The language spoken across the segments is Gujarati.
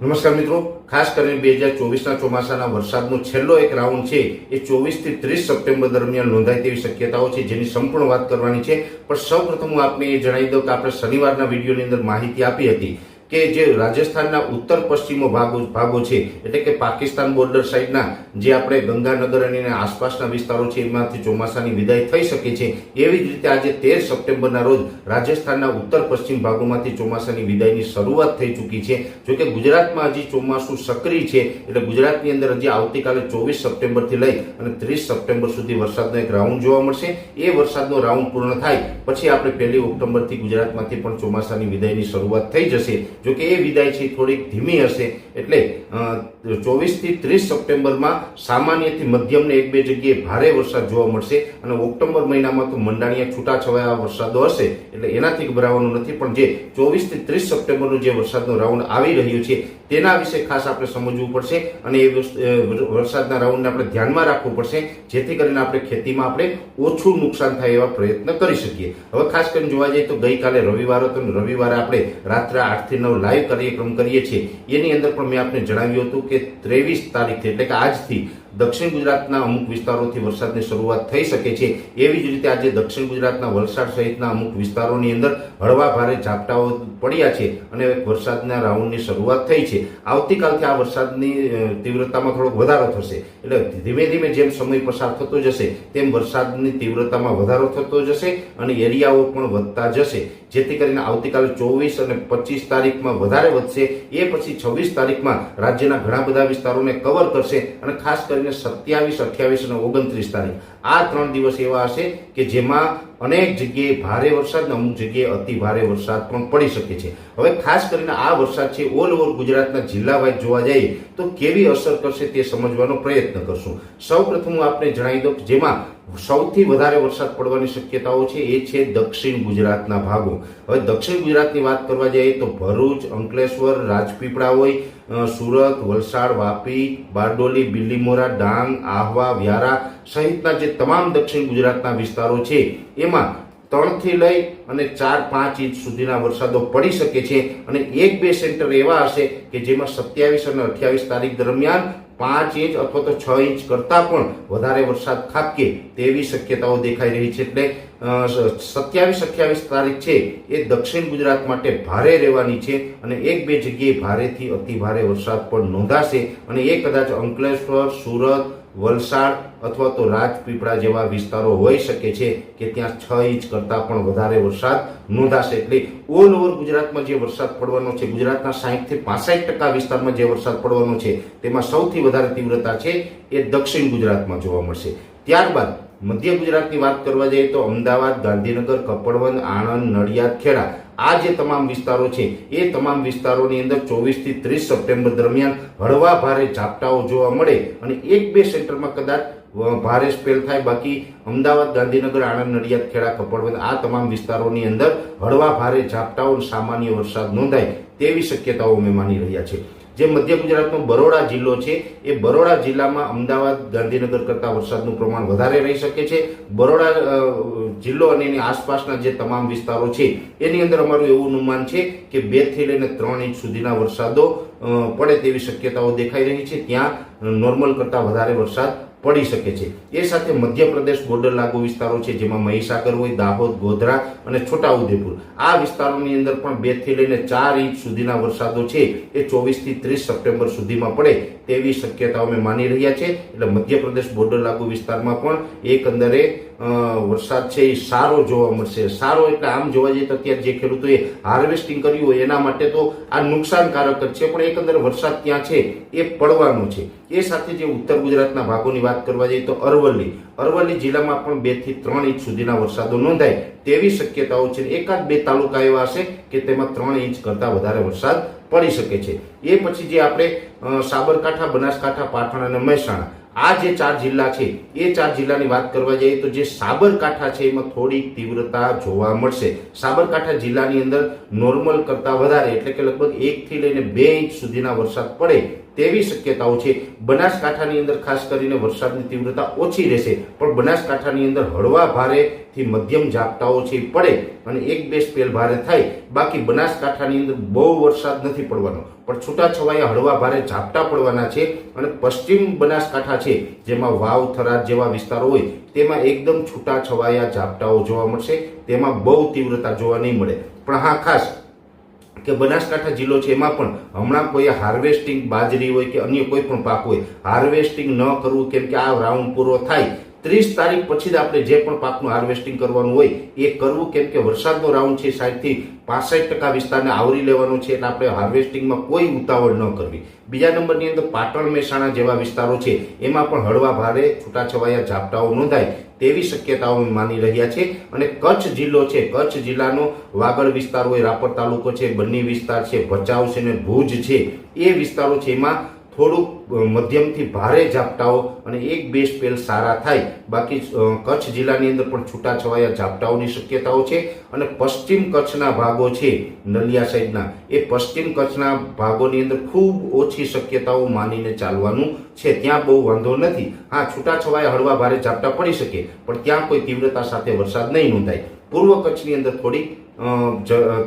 નમસ્કાર મિત્રો. ખાસ કરીને બે હજાર ચોવીસના ચોમાસાના વરસાદનો છેલ્લો એક રાઉન્ડ છે. એ ચોવીસથી ત્રીસ સપ્ટેમ્બર દરમિયાન નોંધાય તેવી શક્યતાઓ છે, જેની સંપૂર્ણ વાત કરવાની છે. પણ સૌ પ્રથમ હું આપને એ જણાવી દઉં કે આપણે શનિવારના વિડીયોની અંદર માહિતી આપી હતી. કે જે રાજસ્થાનના ઉત્તર પશ્ચિમો ભાગો ભાગો છે, એટલે કે પાકિસ્તાન બોર્ડર સાઈડના જે આપણે ગંગાનગર અને આસપાસના વિસ્તારો છે, એમાંથી ચોમાસાની વિદાય થઈ શકે છે, એવી જ રીતે આજે તેર સપ્ટેમ્બરના રોજ રાજસ્થાનના ઉત્તર પશ્ચિમ ભાગોમાંથી ચોમાસાની વિદાયની શરૂઆત થઈ ચૂકી છે. જોકે ગુજરાતમાં હજી ચોમાસું સક્રિય છે, એટલે ગુજરાતની અંદર હજી આવતીકાલે ચોવીસ સપ્ટેમ્બરથી લઈ અને ત્રીસ સપ્ટેમ્બર સુધી વરસાદનો એક રાઉન્ડ જોવા મળશે. એ વરસાદનો રાઉન્ડ પૂર્ણ થાય, પછી આપણે પહેલી ઓક્ટોબરથી ગુજરાતમાંથી પણ ચોમાસાની વિદાયની શરૂઆત થઈ જશે. જોકે એ વિદાય છે થોડીક ધીમી હશે. એટલે ચોવીસથી ત્રીસ સપ્ટેમ્બરમાં સામાન્યથી મધ્યમને એક બે જગ્યાએ ભારે વરસાદ જોવા મળશે અને ઓક્ટોબર મહિનામાં તો મંડાણીયા છૂટાછવાયા વરસાદો હશે. એટલે એનાથી ગભરાવાનું નથી, પણ જે ચોવીસથી ત્રીસ સપ્ટેમ્બરનો જે વરસાદનો રાઉન્ડ આવી રહ્યો છે, તેના વિશે ખાસ આપણે સમજવું પડશે અને એ વરસાદના રાઉન્ડને આપણે ધ્યાનમાં રાખવું પડશે, જેથી કરીને આપણે ખેતીમાં આપણે ઓછું નુકસાન થાય એવા પ્રયત્ન કરી શકીએ. હવે ખાસ કરીને જોવા જઈએ તો ગઈકાલે રવિવાર હતો રવિવારે આપણે રાત્રે આઠથી નવ લાઈવ કાર્યક્રમ કરીએ છીએ. એની અંદર પણ મેં આપને જણાવ્યું હતું કે ત્રેવીસ તારીખથી, એટલે કે આજથી દક્ષિણ ગુજરાતના અમુક વિસ્તારોથી વરસાદની શરૂઆત થઈ શકે છે. એવી જ રીતે આજે દક્ષિણ ગુજરાતના વલસાડ સહિતના અમુક વિસ્તારોની અંદર હળવા ભારે ઝાપટાઓ પડ્યા છે અને વરસાદના રાઉન્ડની શરૂઆત થઈ છે. આવતીકાલથી આ વરસાદની તીવ્રતામાં થોડોક વધારો થશે. એટલે ધીમે ધીમે જેમ સમય પસાર થતો જશે, તેમ વરસાદની તીવ્રતામાં વધારો થતો જશે અને એરિયાઓ પણ વધતા જશે. જેથી કરીને આવતીકાલે ચોવીસ અને પચીસ તારીખમાં વધારે વધશે. એ પછી છવ્વીસ તારીખમાં રાજ્યના ઘણા બધા વિસ્તારોને કવર કરશે અને ખાસ કરીને સત્યાવીસ, અઠ્યાવીસ અને ઓગણત્રીસ તારીખ. આ ત્રણ દિવસ એવા હશે કે જેમાં અનેક જગ્યાએ ભારે વરસાદ અને અમુક જગ્યાએ અતિ ભારે વરસાદ પણ પડી શકે છે. હવે ખાસ કરીને આ વરસાદ છે ઓલ ઓવર ગુજરાતના જિલ્લા વાઇઝ જોવા જઈએ તો કેવી અસર કરશે તે સમજવાનો પ્રયત્ન કરશું. સૌ પ્રથમ હું આપને જણાવી દઉં કે જેમાં સૌથી વધારે વરસાદ પડવાની શક્યતાઓ છે એ છે દક્ષિણ ગુજરાતના ભાગો. હવે દક્ષિણ ગુજરાતની વાત કરવા જઈએ તો ભરૂચ, અંકલેશ્વર, રાજપીપળા હોય સુરત, વલસાડ, વાપી, બારડોલી બિલીમોરા ડાંગ, આહવા, વ્યારા સહિતના જે તમામ દક્ષિણ ગુજરાતના વિસ્તારો છે, એમાં ત્રણથી લઈ અને ચાર પાંચ ઇંચ સુધીના વરસાદો પડી શકે છે. અને એક બે સેન્ટર એવા હશે કે જેમાં સત્યાવીસ અને અઠ્યાવીસ તારીખ દરમિયાન પાંચ ઇંચ અથવા તો છ ઇંચ કરતાં પણ વધારે વરસાદ ખાબકે તેવી શક્યતાઓ દેખાઈ રહી છે. એટલે સત્યાવીસ અઠ્યાવીસ તારીખ છે એ દક્ષિણ ગુજરાત માટે ભારે રહેવાની છે અને એક બે જગ્યાએ ભારેથી અતિ ભારે વરસાદ પણ નોંધાશે અને એ કદાચ અંકલેશ્વર, સુરત વલસાડ અથવા તો રાજપીપળા જેવા વિસ્તારો હોઈ શકે છે કે ત્યાં છ ઇંચ કરતાં પણ વધારે વરસાદ નોંધાશે. એટલે ઓલ ઓવર ગુજરાતમાં જે વરસાદ પડવાનો છે, ગુજરાતના સાહીઠથી પાસઠ ટકા વિસ્તારમાં જે વરસાદ પડવાનો છે, તેમાં સૌથી વધારે તીવ્રતા છે એ દક્ષિણ ગુજરાતમાં જોવા મળશે. ત્યારબાદ મધ્ય ગુજરાતની વાત કરવા જઈએ તો અમદાવાદ, ગાંધીનગર કપડવંદ આણંદ, નડિયાદ, ખેડા આ જે તમામ વિસ્તારો છે, એ તમામ વિસ્તારોની અંદર ચોવીસથી ત્રીસ સપ્ટેમ્બર દરમિયાન હળવા ભારે ઝાપટાઓ જોવા મળે અને એક બે સેન્ટરમાં કદાચ ભારે સ્પેલ થાય. બાકી અમદાવાદ, ગાંધીનગર, આણંદ, નડિયાદ, ખેડા કપડવંજ આ તમામ વિસ્તારોની અંદર હળવા ભારે ઝાપટાઓ સામાન્ય વરસાદ નોંધાય તેવી શક્યતાઓ અમે માની રહ્યા છે જે મધ્ય ગુજરાતનો બરોડા જિલ્લો છે, એ બરોડા જિલ્લામાં અમદાવાદ, ગાંધીનગર કરતાં વરસાદનું પ્રમાણ વધારે રહી શકે છે. બરોડા જિલ્લો અને એની આસપાસના જે તમામ વિસ્તારો છે, એની અંદર અમારું એવું અનુમાન છે કે બેથી લઈને ત્રણ ઇંચ સુધીના વરસાદો પડે તેવી શક્યતાઓ દેખાઈ રહી છે. ત્યાં નોર્મલ કરતાં વધારે વરસાદ પડી શકે છે. એ સાથે મધ્યપ્રદેશ બોર્ડર લાગુ વિસ્તારો છે, જેમાં મહીસાગર હોય, દાહોદ, ગોધરા અને છોટાઉદેપુર. આ વિસ્તારોની અંદર પણ બેથી લઈને ચાર ઇંચ સુધીના વરસાદો છે. એ ચોવીસથી ત્રીસ સપ્ટેમ્બર સુધીમાં પડે તેવી શક્યતાઓ અમે માની રહ્યા છે. એટલે મધ્યપ્રદેશ બોર્ડર લાગુ વિસ્તારમાં પણ એકંદરે વરસાદ છે એ સારો જોવા મળશે. સારો એટલે આમ જોવા જઈએ તો અત્યારે જે ખેડૂતોએ હાર્વેસ્ટિંગ કર્યું હોય એના માટે તો આ નુકસાનકારક જ છે, પણ એકંદરે વરસાદ ત્યાં છે એ પડવાનો છે. એ સાથે જે ઉત્તર ગુજરાતના ભાગોની વાત કરવા જઈએ તો અરવલ્લી. અરવલ્લી જિલ્લામાં પણ બેથી ત્રણ ઇંચ સુધીના વરસાદો નોંધાય તેવી શક્યતાઓ છે એકાદ બે તાલુકા એવા હશે કે તેમાં ત્રણ ઇંચ કરતાં વધારે વરસાદ પડી શકે છે. એ પછી જે આપણે સાબરકાંઠા, બનાસકાંઠા, પાટણ અને મહેસાણા, આ જે ચાર જિલ્લા છે, એ ચાર જિલ્લાની વાત કરવા જઈએ તો જે સાબરકાંઠા છે એમાં થોડી તીવ્રતા જોવા મળશે. સાબરકાંઠા જિલ્લાની અંદર નોર્મલ કરતાં વધારે, એટલે કે લગભગ એક થી લઈને બે ઇંચ સુધીના વરસાદ પડે તેવી શક્યતાઓ છે. બનાસકાંઠાની અંદર ખાસ કરીને વરસાદની તીવ્રતા ઓછી રહેશે, પણ બનાસકાંઠાની અંદર હળવા ભારેથી મધ્યમ ઝાપટાઓ છે, પડે અને એક બે સ્પેલ ભારે થાય. બાકી બનાસકાંઠાની અંદર બહુ વરસાદ નથી પડવાનો, પણ છૂટાછવાયા હળવા ભારે ઝાપટા પડવાના છે અને પશ્ચિમ બનાસકાંઠા છે, જેમાં વાવ, થરાદ જેવા વિસ્તારો હોય, તેમાં એકદમ છૂટાછવાયા ઝાપટાઓ જોવા મળશે. તેમાં બહુ તીવ્રતા જોવા નહીં મળે. પણ હા, ખાસ કે બનાસકાંઠા જિલ્લો છે, એમાં પણ હમણાં કોઈ હાર્વેસ્ટિંગ બાજરી હોય કે અન્ય કોઈ પણ પાક હોય, હાર્વેસ્ટિંગ ન કરવું કેમ કે આ રાઉન્ડ પૂરો થાય ત્રીસ તારીખ પછી જ આપણે જે પણ પાકનું હાર્વેસ્ટિંગ કરવાનું હોય, એ કરવું. કેમ કે વરસાદનો રાઉન્ડ છે, સાઠથી પાસઠ ટકા વિસ્તારને આવરી લેવાનો છે, એટલે આપણે હાર્વેસ્ટિંગમાં કોઈ ઉતાવળ ન કરવી. બીજા નંબરની અંદર પાટણ મહેસાણા જેવા વિસ્તારો છે, એમાં પણ હળવા ભારે છૂટાછવાયા ઝાપટાઓ નોંધાય તેવી શક્યતાઓ માની રહ્યા છે અને કચ્છ જિલ્લો છે, કચ્છ જિલ્લાનો વાગડ વિસ્તાર હોય, રાપર તાલુકો છે, બન્ની વિસ્તાર છે, ભચાઉ છે ને ભુજ છે, એ વિસ્તારો છે, એમાં થોડુંક મધ્યમથી ભારે ઝાપટાઓ અને એક બે સ્પેલ સારા થાય. બાકી કચ્છ જિલ્લાની અંદર પણ છૂટાછવાયા ઝાપટાઓની શક્યતાઓ છે અને પશ્ચિમ કચ્છના ભાગો છે નલિયા સાઈડના. એ પશ્ચિમ કચ્છના ભાગોની અંદર ખૂબ ઓછી શક્યતાઓ માનીને ચાલવાનું છે. ત્યાં બહુ વાંધો નથી. હા, છૂટાછવાયા હળવા ભારે ઝાપટા પડી શકે, પણ ત્યાં કોઈ તીવ્રતા સાથે વરસાદ નહીં નોંધાય. પૂર્વ કચ્છની અંદર થોડી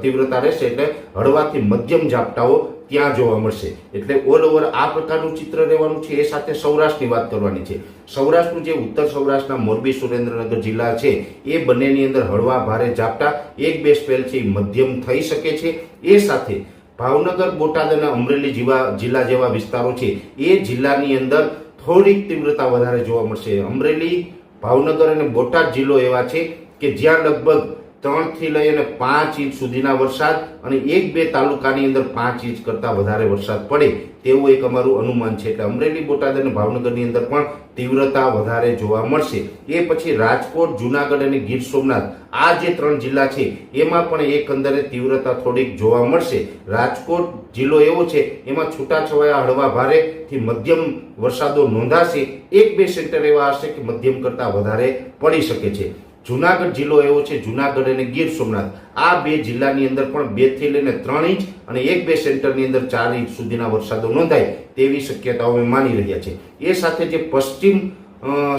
તીવ્રતા રહેશે એટલે હળવાથી મધ્યમ ઝાપટાઓ ત્યાં જોવા મળશે. એટલે ઓલ ઓવર આ પ્રકારનું ચિત્ર રહેવાનું છે, એ સાથે સૌરાષ્ટ્રની વાત કરવાની છે. સૌરાષ્ટ્રનું જે ઉત્તર સૌરાષ્ટ્રના મોરબી સુરેન્દ્રનગર જિલ્લા છે, એ બંનેની અંદર હળવા ભારે ઝાપટા, એક બે સ્પેલ છે મધ્યમ થઈ શકે છે. એ સાથે ભાવનગર, બોટાદ અને અમરેલી જેવા જિલ્લા જેવા વિસ્તારો છે, એ જિલ્લાની અંદર થોડીક તીવ્રતા વધારે જોવા મળશે. અમરેલી, ભાવનગર અને બોટાદ જિલ્લો એવા છે કે જ્યાં લગભગ ત્રણથી લઈ અને પાંચ ઇંચ સુધીના વરસાદ અને એક બે તાલુકાની અંદર પાંચ ઇંચ કરતા વધારે વરસાદ પડે તેવું એક અમારું અનુમાન છે. કે અમરેલી, બોટાદ અને ભાવનગરની અંદર પણ તીવ્રતા વધારે જોવા મળશે. એ પછી રાજકોટ, જુનાગઢ અને ગીર સોમનાથ આ જે ત્રણ જિલ્લા છે, એમાં પણ એકંદરે તીવ્રતા થોડીક જોવા મળશે. રાજકોટ જિલ્લો એવો છે, એમાં છૂટાછવાયા હળવા ભારેથી મધ્યમ વરસાદો નોંધાશે. એક બે સેન્ટર એવા હશે કે મધ્યમ કરતા વધારે પડી શકે છે. જુનાગઢ જિલ્લો એવો છે, જુનાગઢ અને ગીર સોમનાથ. આ બે જિલ્લાની અંદર પણ બેથી લઈને ત્રણ ઇંચ અને એક બે સેન્ટરની અંદર ચાર ઇંચ સુધીના વરસાદો નોંધાય તેવી શક્યતાઓ અમે માની રહ્યા છે એ સાથે જે પશ્ચિમ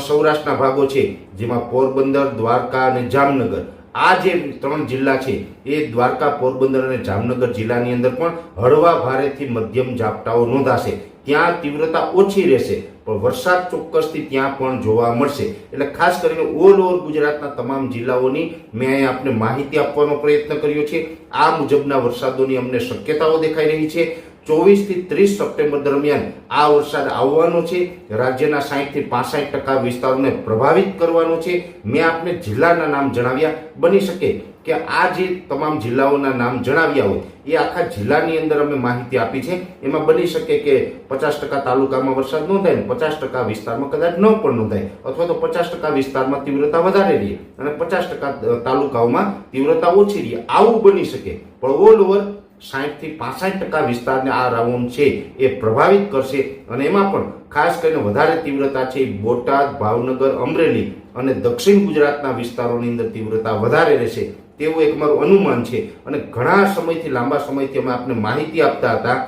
સૌરાષ્ટ્રના ભાગો છે, જેમાં પોરબંદર, દ્વારકા અને જામનગર, આ જે ત્રણ જિલ્લા છે, એ દ્વારકા, પોરબંદર અને જામનગર જિલ્લાની અંદર પણ હળવા ભારેથી મધ્યમ ઝાપટાઓ નોંધાશે. ત્યાં તીવ્રતા ઓછી રહેશે. પણ વરસાદ ચોક્કસથી ત્યાં પણ જોવા મળશે. એટલે ખાસ કરીને ઓલ ઓવર ગુજરાતના તમામ જિલ્લાઓની મેં અહીંયા આપને માહિતી આપવાનો પ્રયત્ન કર્યો છે. આ મુજબના વરસાદોની અમને શક્યતાઓ દેખાઈ રહી છે. ચોવીસથી ત્રીસ સપ્ટેમ્બર દરમિયાન આ વરસાદ આવવાનો છે. રાજ્યના સાહીઠથી પાસઠ ટકા વિસ્તારોને પ્રભાવિત કરવાનો છે. મેં આપને જિલ્લાના નામ જણાવ્યા. બની શકે કે આ જે તમામ જિલ્લાઓના નામ જણાવ્યા હોય, એ આખા જિલ્લાની અંદર અમે માહિતી આપી છે. એમાં બની શકે કે પચાસ ટકા તાલુકામાં વરસાદ નોંધાય ને પચાસ ટકા વિસ્તારમાં કદાચ ન પણ નોંધાય અથવા તો પચાસ ટકા વિસ્તારમાં તીવ્રતા વધારે રહે અને પચાસ ટકા તાલુકાઓમાં તીવ્રતા ઓછી રહે. આવું બની શકે. પણ ઓલ ઓવર સાહીઠથી પાસઠ ટકા વિસ્તારને આ રાઉન્ડ છે એ પ્રભાવિત કરશે અને એમાં પણ ખાસ કરીને વધારે તીવ્રતા છે બોટાદ, ભાવનગર, અમરેલી અને દક્ષિણ ગુજરાતના વિસ્તારોની અંદર તીવ્રતા વધારે રહેશે. તેવું એક મારું અનુમાન છે. અને ઘણા સમયથી, લાંબા સમયથી અમે આપને માહિતી આપતા હતા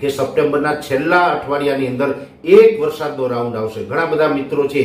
કે સપ્ટેમ્બરના છેલ્લા અઠવાડિયાની અંદર એક વરસાદનો રાઉન્ડ આવશે. ઘણા બધા મિત્રો છે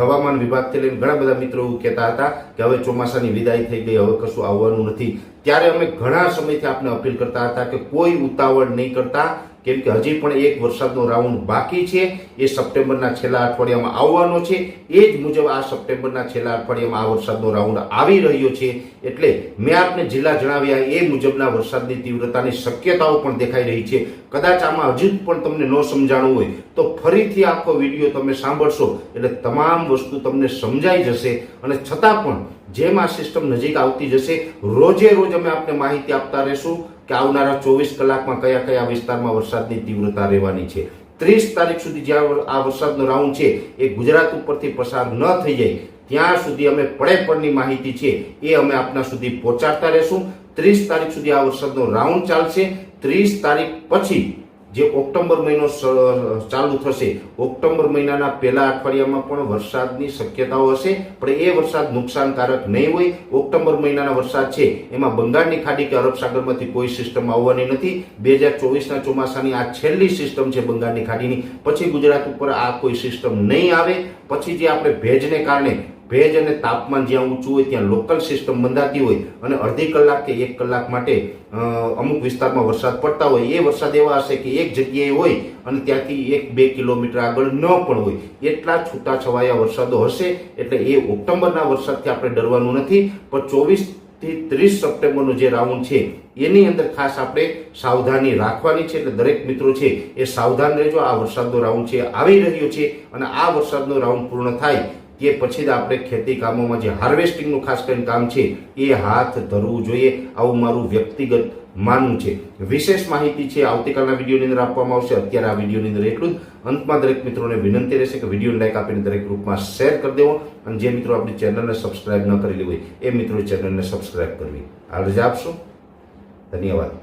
હવામાન વિભાગથી લઈને ઘણા બધા મિત્રો એવું કહેતા હતા કે હવે ચોમાસાની વિદાય થઈ ગઈ, હવે કશું આવવાનું નથી. ત્યારે અમે ઘણા સમયથી આપને અપીલ કરતા હતા કે કોઈ ઉતાવળ નહીં કરતા. કેમ કે હજી પણ એક વરસાદનો રાઉન્ડ બાકી છે. એ સપ્ટેમ્બરના છેલ્લા અઠવાડિયામાં આવવાનો છે. એ જ મુજબ આ સપ્ટેમ્બરના છેલ્લા અઠવાડિયામાં આ વરસાદનો રાઉન્ડ આવી રહ્યો છે. એટલે મેં આપને જિલ્લા જણાવ્યા એ મુજબના વરસાદની તીવ્રતાની શક્યતાઓ પણ દેખાઈ રહી છે. કદાચ આમાં હજુ પણ તમને ન સમજાણું હોય તો ફરીથી આખો વીડિયો તમે સાંભળશો. એટલે તમામ વસ્તુ તમને સમજાઈ જશે. અને છતાં પણ જેમ આ સિસ્ટમ નજીક આવતી જશે, રોજે રોજ અમે આપને માહિતી આપતા રહેશું. કે આવનારા ચોવીસ કલાકમાં કયા કયા વિસ્તારમાં વરસાદની તીવ્રતા રહેવાની છે? ત્રીસ તારીખ સુધી જ્યાં આ વરસાદનો રાઉન્ડ છે, એ ગુજરાત ઉપરથી પસાર ન થઈ જાય, ત્યાં સુધી અમે પડે પડની માહિતી છે, એ અમે આપના સુધી પહોંચાડતા રહેશું. ત્રીસ તારીખ સુધી આ વરસાદનો રાઉન્ડ ચાલશે. ત્રીસ તારીખ પછી જે ઓક્ટોબર મહિનો ચાલુ થશે, ઓક્ટોબર મહિનાના પહેલા અઠવાડિયામાં પણ વરસાદની શક્યતાઓ હશે, પણ એ વરસાદ નુકસાનકારક નહીં હોય. ઓક્ટોબર મહિનાના વરસાદ છે, એમાં બંગાળની ખાડી કે અરબ સાગરમાંથી કોઈ સિસ્ટમ આવવાની નથી. બે હજાર ચોવીસના ચોમાસાની આ છેલ્લી સિસ્ટમ છે બંગાળની ખાડીની. પછી ગુજરાત ઉપર આ કોઈ સિસ્ટમ નહીં આવે. પછી જે આપણે ભેજને કારણે ભેજ અને તાપમાન જ્યાં ઊંચું હોય ત્યાં લોકલ સિસ્ટમ બંધાતી હોય અને અડધી કલાક કે એક કલાક માટે અમુક વિસ્તારમાં વરસાદ પડતા હોય, એ વરસાદ એવા હશે કે એક જગ્યાએ હોય અને ત્યાંથી એક બે કિલોમીટર આગળ ન પણ હોય. એટલા છૂટાછવાયા વરસાદો હશે, એટલે એ ઓક્ટોબરના વરસાદથી આપણે ડરવાનું નથી. પણ ચોવીસથી ત્રીસ સપ્ટેમ્બરનો જે રાઉન્ડ છે, એની અંદર ખાસ આપણે સાવધાની રાખવાની છે. એટલે દરેક મિત્રો છે, એ સાવધાન રહેજો. આ વરસાદનો રાઉન્ડ છે, આવી રહ્યો છે અને આ વરસાદનો રાઉન્ડ પૂર્ણ થાય. તે પછી જ આપણે ખેતી કામોમાં જે હાર્વેસ્ટિંગનું ખાસ કરીને કામ છે, એ હાથ ધરવું જોઈએ. આવું મારું વ્યક્તિગત માનવું છે. વિશેષ માહિતી છે, આવતીકાલના વિડીયોની અંદર આપવામાં આવશે. અત્યારે આ વિડીયોની અંદર એટલું જ. અંતમાં દરેક મિત્રોને વિનંતી રહેશે કે વીડિયો લાઈક આપીને દરેક ગ્રુપમાં શેર કરી દેવો. અને જે મિત્રો આપણી ચેનલને સબસ્ક્રાઇબ ન કરેલી હોય, એ મિત્રો ચેનલને સબસ્ક્રાઇબ કરવી. આ રજા આપશો ધન્યવાદ.